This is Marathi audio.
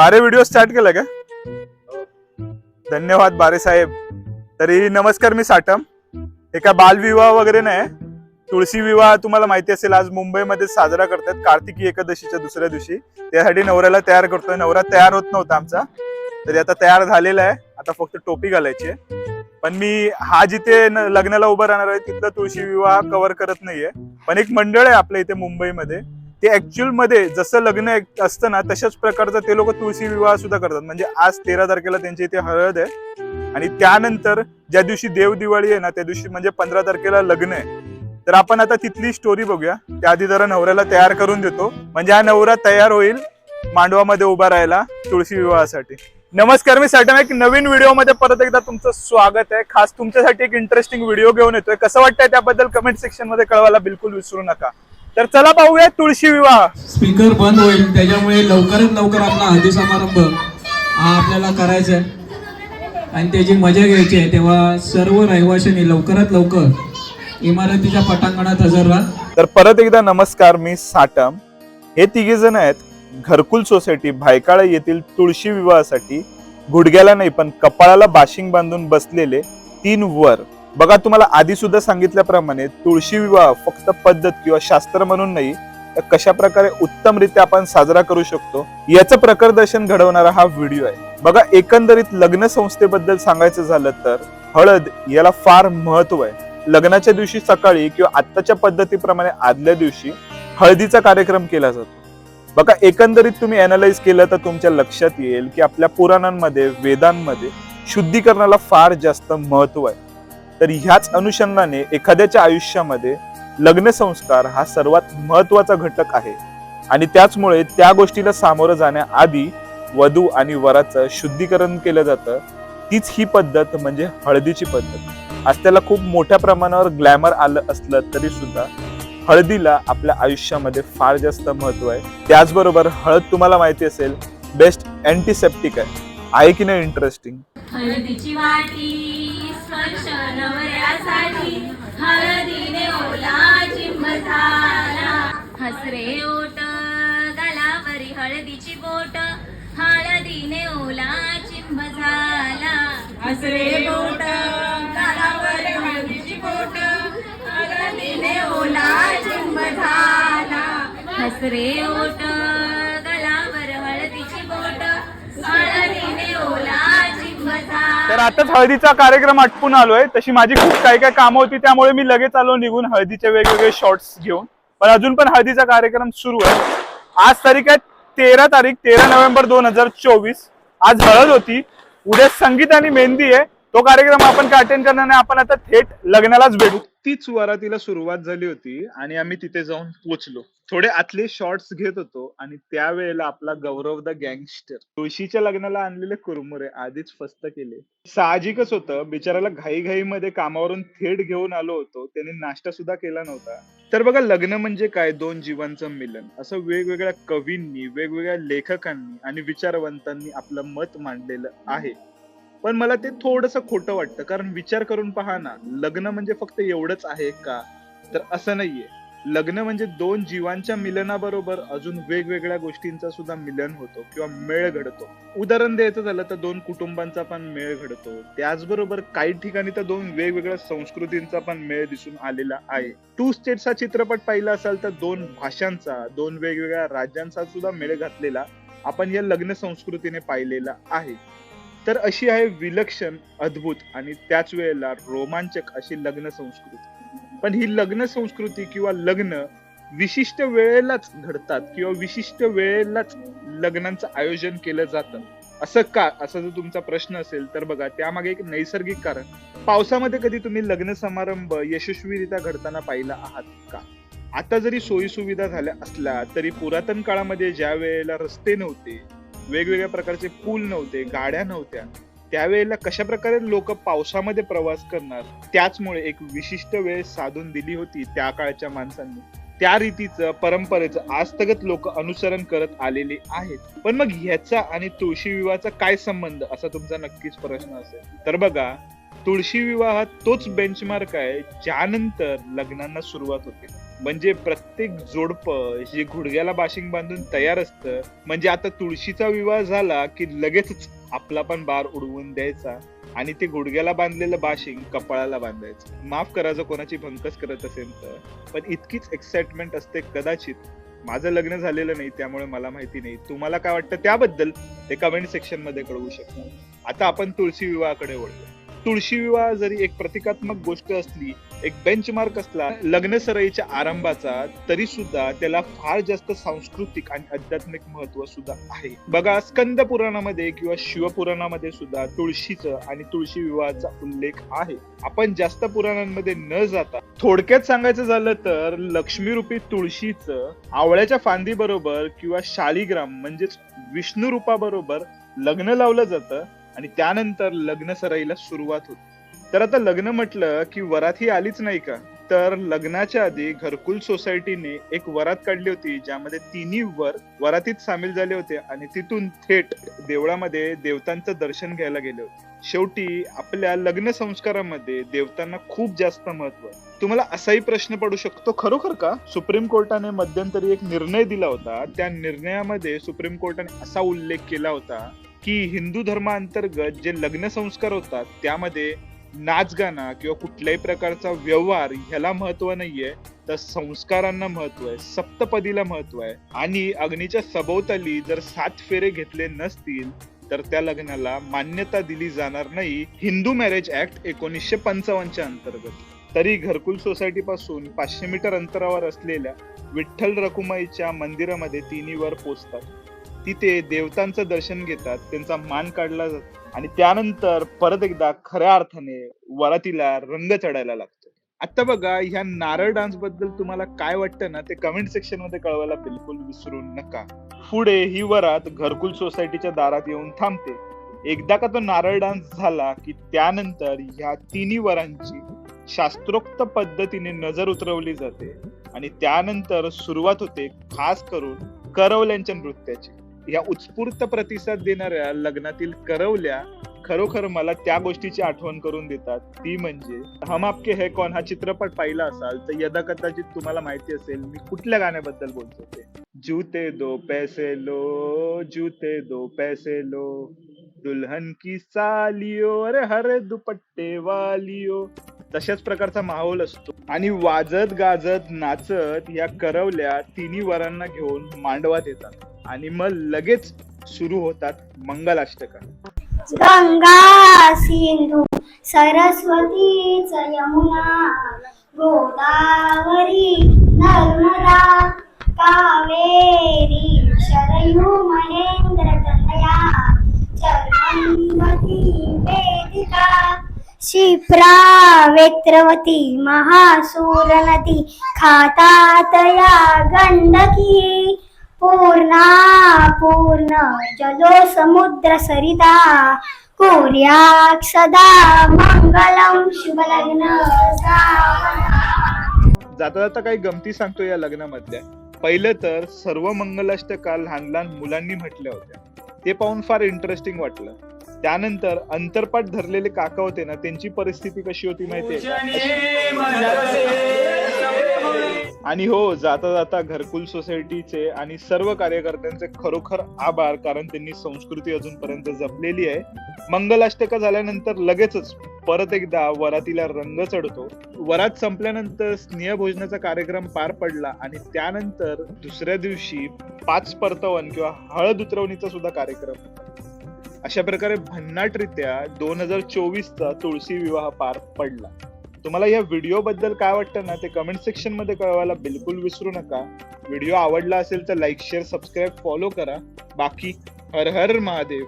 बारे व्हिडिओ स्टार्ट केला का? धन्यवाद बारे साहेब. तरी नमस्कार मी साटम एका बालविवाह वगैरे नाही. तुळशी विवाह तुम्हाला माहिती असेल आज मुंबईमध्ये साजरा करतात कार्तिकी एकादशीच्या दुसऱ्या दिवशी. त्यासाठी नवऱ्याला तयार करतोय. नवरा तयार होत नव्हता आमचा. तरी आता तयार झालेला आहे. आता फक्त टोपी घालायची आहे. पण मी हा जिथे लग्नाला उभं राहणार आहे तिथला तुळशी विवाह कव्हर करत नाहीये. पण एक मंडळ आहे आपल्या इथे मुंबईमध्ये. ते ऍक्च्युअलमध्ये जसं लग्न असतं ना तशाच प्रकारचं ते लोक तुळशी विवाह सुद्धा करतात. म्हणजे आज तेरा तारखेला त्यांच्या इथे हळद आहे. आणि त्यानंतर ज्या दिवशी देव दिवाळी आहे ना त्या दिवशी म्हणजे पंधरा तारखेला लग्न आहे. तर आपण आता तिथली स्टोरी बघूया. त्याआधी जरा नवऱ्याला तयार करून देतो. म्हणजे हा नवरा तयार होईल मांडवामध्ये उभा राहायला तुळशी विवाहासाठी. नमस्कार मी सॅटम एक नवीन व्हिडिओमध्ये परत एकदा तुमचं स्वागत आहे. खास तुमच्यासाठी एक इंटरेस्टिंग व्हिडिओ घेऊन येतोय. कसं वाटतंय त्याबद्दल कमेंट सेक्शनमध्ये कळवायला बिलकुल विसरू नका. तर चला पाहूया तुळशी विवाह. स्पीकर बंद होईल त्याच्यामुळे लवकरात लवकर आपला हळदी समारंभ हा आपल्याला करायचा आहे. आणि त्याची मजा घ्यायची आहे तेव्हा सर्व रहिवाशांनी लवकरात लवकर इमारतीच्या पटांगणात हजर राहा. तर परत एकदा नमस्कार मी साटम. हे तिघे जण आहेत घरकुल सोसायटी भायकाळा येथील तुळशी विवाहासाठी. गुडघ्याला नाही पण कपाळाला बाशिंग बांधून बसलेले तीन वर. बघा तुम्हाला आधी सुद्धा सांगितल्याप्रमाणे तुळशी विवाह फक्त पद्धत किंवा शास्त्र म्हणून नाही तर कशा प्रकारे उत्तमरित्या आपण साजरा करू शकतो याचं प्रकरदर्शन घडवणारा हा व्हिडिओ आहे. बघा एकंदरीत लग्न संस्थेबद्दल सांगायचं झालं तर हळद याला फार महत्त्व आहे. लग्नाच्या दिवशी सकाळी किंवा आत्ताच्या पद्धतीप्रमाणे आदल्या दिवशी हळदीचा कार्यक्रम केला जातो. बघा एकंदरीत तुम्ही अनालाइज केलं तर तुमच्या लक्षात येईल की आपल्या पुराणांमध्ये वेदांमध्ये शुद्धीकरणाला फार जास्त महत्त्व आहे. तर ह्याच अनुषंगाने एखाद्याच्या आयुष्यामध्ये लग्न संस्कार हा सर्वात महत्त्वाचा घटक आहे. आणि त्याचमुळे त्या गोष्टीला सामोरं जाण्याआधी वधू आणि वराचं शुद्धीकरण केलं जातं. तीच ही पद्धत म्हणजे हळदीची पद्धत. आज त्याला खूप मोठ्या प्रमाणावर ग्लॅमर आलं असलं तरी सुद्धा हळदीला आपल्या आयुष्यामध्ये फार जास्त महत्त्व आहे. त्याचबरोबर हळद तुम्हाला माहिती असेल बेस्ट अँटीसेप्टिक आहे. आहे की नाही इंटरेस्टिंग हळदीची वाटी. नवऱ्यासाठी हळदीने ओला चिंब झाला हसरे ओट गलावरी हळदीची बोट हळदीने ओला चिंब झाला हसरे बोट गलावर हळदीची बोट हळदीने ओला चिंब झाला हसरे ओट तर आताच हळदीचा कार्यक्रम आटपून आलोय. तशी माझी खूप काही काही कामं होती त्यामुळे मी लगेच आलो निघून हळदीचे वेगवेगळे शॉर्ट्स घेऊन. पण अजून पण हळदीचा कार्यक्रम सुरू आहे. आज तारीख आहे तेरा तारीख तेरा नोव्हेंबर दोन हजार चोवीस. आज हळद होती. उद्या संगीत आणि मेहंदी आहे. तो कार्यक्रम आपण काय अटेंड करणार नाही आपण आता थेट लग्नालाच भेटू. तीच वरातीला सुरुवात झाली होती आणि आम्ही तिथे जाऊन पोचलो. थोडे आतले शॉर्ट्स घेत होतो आणि त्यावेळेला आपला गौरव द गँगस्टर तुळशीच्या लग्नाला आणलेले कुरमुरे आधीच फस्त केले. साहजिकच होतं. बिचाराला घाई मध्ये कामावरून थेट घेऊन आलो होतो. त्याने नाश्ता सुद्धा केला नव्हता. तर बघा लग्न म्हणजे काय? दोन जीवांचं मिलन. असं वेगवेगळ्या कवींनी वेगवेगळ्या लेखकांनी आणि विचारवंतांनी आपलं मत मांडलेलं आहे. पण मला ते थोडस खोटं वाटतं. कारण विचार करून पहा ना लग्न म्हणजे फक्त एवढंच आहे का? तर असं नाहीये. लग्न म्हणजे दोन जीवांच्या मिलनाबरोबर अजून वेगवेगळ्या गोष्टींचा सुद्धा मिलन होतो किंवा मेळ घडतो. उदाहरण द्यायचं झालं तर दोन कुटुंबांचा पण मेळ घडतो. त्याचबरोबर काही ठिकाणी तर दोन वेगवेगळ्या संस्कृतींचा पण मेळ दिसून आलेला आहे. टू स्टेट्स हा चित्रपट पाहिला असाल तर दोन भाषांचा दोन वेगवेगळ्या राज्यांचा सुद्धा मेळ घातलेला आपण या लग्न संस्कृतीने पाहिलेला आहे. तर अशी आहे विलक्षण अद्भुत आणि त्याच वेळेला रोमांचक अशी लग्न संस्कृती. पण ही लग्न संस्कृती किंवा लग्न विशिष्ट वेळेलाच घडतात किंवा विशिष्ट वेळेलाच लग्नांचं आयोजन केलं जातं. असं का? असा जर तुमचा प्रश्न असेल तर बघा त्यामागे एक नैसर्गिक कारण. पावसामध्ये कधी तुम्ही लग्न समारंभ यशस्वीरित्या घडताना पाहिला आहात का? आता जरी सोयी सुविधा झाल्या असल्या तरी पुरातन काळामध्ये ज्या वेळेला रस्ते नव्हते वेगवेगळ्या प्रकारचे पूल नव्हते गाड्या नव्हत्या त्यावेळेला कशा प्रकारे लोक पावसामध्ये प्रवास करणार? त्याचमुळे एक विशिष्ट वेळ साधून दिली होती त्या काळच्या माणसांनी. त्या रीतीचं परंपरेचं आजतगत लोक अनुसरण करत आलेले आहेत. पण मग ह्याचा आणि तुळशी विवाहाचा काय संबंध? असा तुमचा नक्कीच प्रश्न असेल. तर बघा तुळशी विवाह तोच बेंचमार्क आहे ज्यानंतर लग्नांना सुरुवात होते. म्हणजे प्रत्येक जोडपं जे गुडघ्याला बाशिंग बांधून तयार असतं. म्हणजे आता तुळशीचा विवाह झाला की लगेचच आपला पण बार उडवून द्यायचा आणि ते गुडघ्याला बांधलेलं बाशिंग कपाळाला बांधायचं. माफ करायचं कोणाची भंकस करत असेल तर. पण इतकीच एक्साइटमेंट असते कदाचित. माझं लग्न झालेलं नाही त्यामुळे मला माहिती नाही. तुम्हाला काय वाटतं त्याबद्दल ते कमेंट सेक्शनमध्ये कळवू शकता आता आपण तुळशी विवाहाकडे वळूया. तुळशी विवाह जरी एक प्रतिकात्मक गोष्ट असली एक बेंचमार्क असला लग्नसराईच्या आरंभाचा तरी सुद्धा त्याला फार जास्त सांस्कृतिक आणि आध्यात्मिक महत्त्व सुद्धा आहे. बघा स्कंद पुराणामध्ये किंवा शिवपुराणामध्ये सुद्धा तुळशीचं आणि तुळशी विवाहाचा उल्लेख आहे. आपण जास्त पुराणांमध्ये न जाता थोडक्यात सांगायचं झालं तर लक्ष्मीरूपी तुळशीचं आवळ्याच्या फांदी बरोबर किंवा शालिग्राम म्हणजेच विष्णू रूपाबरोबर लग्न लावलं जातं. आणि त्यानंतर लग्न सराईला सुरुवात होते. तर आता लग्न म्हटलं की वरात ही आलीच नाही का? तर लग्नाच्या आधी घरकुल सोसायटीने एक वरात काढली होती ज्यामध्ये तिन्ही वर वरातीत सामील झाले होते आणि तिथून थेट देवळामध्ये देवतांचं दर्शन घ्यायला गेले होते. शेवटी आपल्या लग्न संस्कारामध्ये देवतांना खूप जास्त महत्त्व तुम्हाला असाही प्रश्न पडू शकतो खरोखर का? सुप्रीम कोर्टाने मध्यंतरी एक निर्णय दिला होता. त्या निर्णयामध्ये सुप्रीम कोर्टाने असा उल्लेख केला होता की हिंदू धर्मांतर्गत जे लग्न संस्कार होतात त्यामध्ये नाचगाणं किंवा कुठल्याही प्रकारचा व्यवहार ह्याला महत्त्व नाहीये. तर संस्कारांना महत्त्व आहे सप्तपदीला महत्त्व आहे. आणि अग्नीच्या सभोवताली जर सात फेरे घेतले नसतील तर त्या लग्नाला मान्यता दिली जाणार नाही हिंदू मॅरेज ऍक्ट एकोणीसशे पंचावन्नच्या अंतर्गत. तरी घरकुल सोसायटी पासून पाचशे मीटर अंतरावर असलेल्या विठ्ठल रकुमाईच्या मंदिरामध्ये तिन्ही वर पोचतात तिथे देवतांचं दर्शन घेतात त्यांचा मान काढला जातो. आणि त्यानंतर परत एकदा खऱ्या अर्थाने वरातीला रंग चढायला लागतो. आता बघा ह्या नारळ डान्सबद्दल तुम्हाला काय वाटतं ना ते कमेंट सेक्शनमध्ये कळवायला बिलकुल विसरू नका. पुढे ही वरात घरकुल सोसायटीच्या दारात येऊन थांबते. एकदा का तो नारळ डान्स झाला की त्यानंतर ह्या तिन्ही वरांची शास्त्रोक्त पद्धतीने नजर उतरवली जाते. आणि त्यानंतर सुरुवात होते खास करून करवल्यांच्या नृत्याची. या उत्स्फूर्त प्रतिसाद देणाऱ्या लग्नातील करवल्या खरोखर मला त्या गोष्टीची आठवण करून देतात. ती म्हणजे हम आपके है कौन? हा चित्रपट पाहिला असाल तर यदा कदाचित तुम्हाला माहिती असेल मी कुठल्या गाण्याबद्दल बोलतो ते जूते दो पैसे लो जूते दो पैसे लो दुल्हन की सालियो अरे हरे दुपट्टे वालियो. तशाच प्रकारचा माहोल असतो. आणि वाजत गाजत नाचत या करवल्या तिन्ही वरांना घेऊन मांडवात येतात आणि मग लगेच सुरू होतात मंगलाष्टक. गंगा सिंधू सरस्वती यमुना गोदावरी नर्मदा कावेरी शरयू महेंद्र तनया वेदिका क्षिप्रा वेत्रवती महासूर नदी खातातया गंडकी पूर्णा पूर्ण जलो समुद्र सरिता कुर्यात् सदा मंगलम शुभलग्न जाता जाता काही गमती सांगतो या लग्नामधल्या. पहिलं तर सर्व मंगलाष्टका लहान लहान मुलांनी म्हटल्या होत्या. ते पाहून फार इंटरेस्टिंग वाटलं. त्यानंतर अंतरपाठ धरलेले काका होते ना त्यांची परिस्थिती कशी होती माहितीये आणि हो जाता जाता घरकुल सोसायटीचे आणि सर्व कार्यकर्त्यांचे खरोखर आभार कारण त्यांनी संस्कृती अजूनपर्यंत जपलेली आहे. मंगलाष्टका झाल्यानंतर लगेचच परत एकदा वरातीला रंग चढतो. वरात संपल्यानंतर स्नेहभोजनाचा कार्यक्रम पार पडला आणि त्यानंतर दुसऱ्या दिवशी पाच परतवन किंवा हळद उतरवणीचा सुद्धा कार्यक्रम. अशा प्रकारे भन्नाटरित्या दोन हजार चोवीसचा तुळशी विवाह पार पडला. तुम्हाला या व्हिडिओ बद्दल काय वाटतं ना ते कमेंट सेक्शनमध्ये कळवायला बिलकुल विसरू नका. व्हिडिओ आवडला असेल तर लाईक शेअर सबस्क्राईब फॉलो करा. बाकी हर हर महादेव.